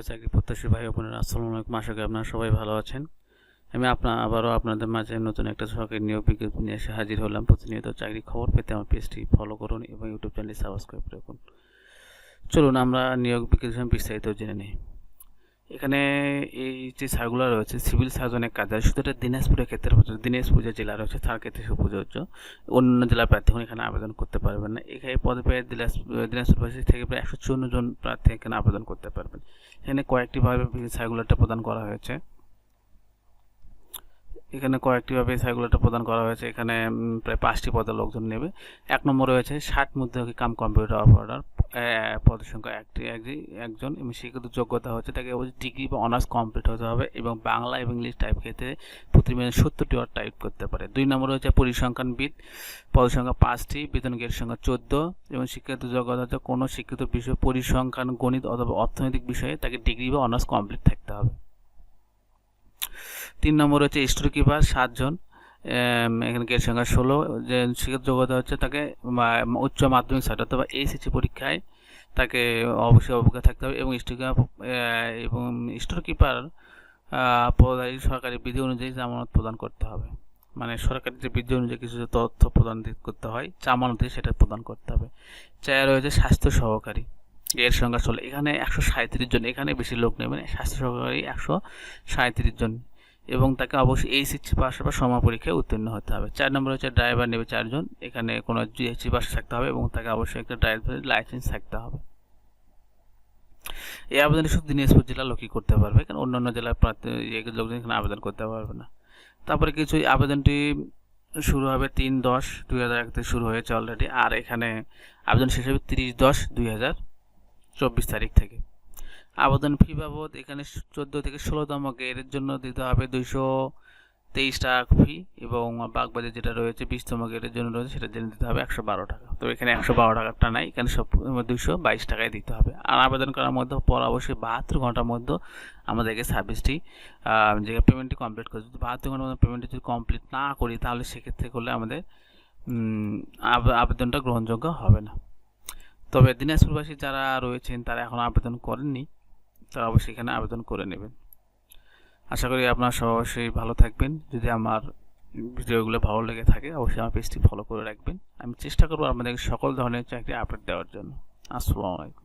প্রিয় চাকরি প্রত্যাশী ভাই বোনেরা, আসসালামু আলাইকুম। আশা করি আপনারা সবাই ভালো আছেন। আমি আপনার আবারও আপনাদের মাঝে নতুন একটা সরকারি নিয়োগ বিজ্ঞপ্তি নিয়ে এসে হাজির হলাম। প্রতিনিয়ত চাকরি খবর পেতে আমার পেজটি ফলো করুন এবং ইউটিউব চ্যানেলটি সাবস্ক্রাইব রাখুন। চলুন, আমরা নিয়োগ বিজ্ঞপ্তি বিস্তারিত জেনে নিই। এখানে এই যে সারগুলো রয়েছে, সিভিল সার্জনের কাজ শুধু এটা দিনাজপুরের ক্ষেত্রে প্রযোজ্য দিনাজপুর যে জেলা রয়েছে, তার ক্ষেত্রে সে প্রযোজ্য অন্য জেলার প্রার্থীগণ এখানে আবেদন করতে পারবেন না। এখানে পদে পেয়ে দিনাজপুরবাসী থেকে প্রায় একশো চুয়ান্ন জন প্রার্থী এখানে আবেদন করতে পারবেন। এখানে কয়েকটি ভাবে সার্কুলারটা প্রদান করা হয়েছে। এখানে কয়েকটিভাবে সার্কুলারটা প্রদান করা হয়েছে। এখানে প্রায় পাঁচটি পদে লোকজন নেবে। এক নম্বর রয়েছে ষাট মধ্যে কাম কম্পিউটার অপারেটর পদের সংখ্যা একটি একজি- একজন। এবং শিক্ষিত যোগ্যতা হচ্ছে তাকে ডিগ্রি বা অনার্স কমপ্লিট হতে হবে এবং বাংলা এবং ইংলিশ টাইপ ক্ষেত্রে প্রতি মিনিটে সত্তরটি ওয়ার্ড টাইপ করতে পারে। দুই নম্বর হচ্ছে পরিসংখ্যানবিদ, পদের সংখ্যা পাঁচটি, বেতন গেটের সংখ্যা চোদ্দ এবং শিক্ষিত যোগ্যতা হচ্ছে কোনো শিক্ষিত বিষয় পরিসংখ্যান, গণিত অথবা অর্থনৈতিক বিষয়ে তাকে ডিগ্রি বা অনার্স কমপ্লিট থাকতে হবে। তিন নম্বর হচ্ছে স্টোর কিপার, সাতজন এখানে গেট সংখ্যা ষোলো, যে শিক্ষিত যোগ্যতা হচ্ছে তাকে উচ্চ মাধ্যমিক সার্ট অথবা এইচএসসি পরীক্ষায় তাকে অবশ্যই অবজ্ঞ থাকতে হবে এবং স্টোর এবং স্টোর কিপার সরকারি বিধি অনুযায়ী জামানত প্রদান করতে হবে। মানে সরকারি যে বিধি অনুযায়ী কিছু তথ্য প্রদান করতে হয়, জামানতে সেটা প্রদান করতে হবে। চায় রয়েছে স্বাস্থ্য সহকারী এর সংখ্যা ষোলো, এখানে একশো সাঁত্রিশ জন, এখানে বেশি লোক নেবেন স্বাস্থ্য সহকারী একশো সাঁত্রিশ জন এবং তাকে অবশ্যই এইচএসসি পাস বা সমা পরীক্ষায় উত্তীর্ণ হতে হবে। চার নম্বর হচ্ছে ড্রাইভার নেবে চারজন, এখানে কোনো জিএসসি পাস থাকতে হবে এবং তাকে অবশ্যই একটা ড্রাইভারের লাইসেন্স থাকতে হবে। এই আবেদনটি শুধু দিনাজপুর জেলার লোকই করতে পারবে কারণ অন্যান্য জেলার প্রার্থী লোকজন এখানে আবেদন করতে পারবে না। তারপরে কিছু আবেদনটি শুরু হবে তিন দশ দুই হাজার এক শুরু হয়েছে অলরেডি আর এখানে আবেদন শেষ হবে তিরিশ দশ দুই হাজার চব্বিশ তারিখ থেকে। আবেদন ফি বাবদ এখানে চোদ্দ থেকে ষোলোতম গেটের জন্য দিতে হবে দুইশো তেইশ টাকা ফি এবং বাগবাজার যেটা রয়েছে বিশতম গেটের জন্য রয়েছে সেটার জন্য দিতে হবে একশো বারো টাকা। তো এখানে একশো বারো টাকাটা নাই, এখানে সব দুশো বাইশ টাকায় দিতে হবে। আর আবেদন করার মধ্যে পর অবশ্যই বাহাত্তর ঘণ্টার মধ্যে আমাদেরকে সার্ভিসটি যে পেমেন্টটি কমপ্লিট করতে হবে। বাহাত্তর ঘণ্টার মধ্যে পেমেন্টটি যদি কমপ্লিট না করি, তাহলে সেক্ষেত্রে করলে আমাদের আবেদনটা গ্রহণযোগ্য হবে না। তবে দিনাজপুরবাসী যারা রয়েছেন, তারা এখন আবেদন করেননি। তারা অবশ্যই এখানে আবেদন করে নেবেন। আশা করি আপনারা সব অবশ্যই ভালো থাকবেন। যদি আমার ভিডিওগুলো ভালো লেগে থাকে, অবশ্যই আমার পেজটি ফলো করে রাখবেন। আমি চেষ্টা করব আপনাদের সকল ধরনের চাকরি আপডেট দেওয়ার জন্য। আসসালামু আলাইকুম।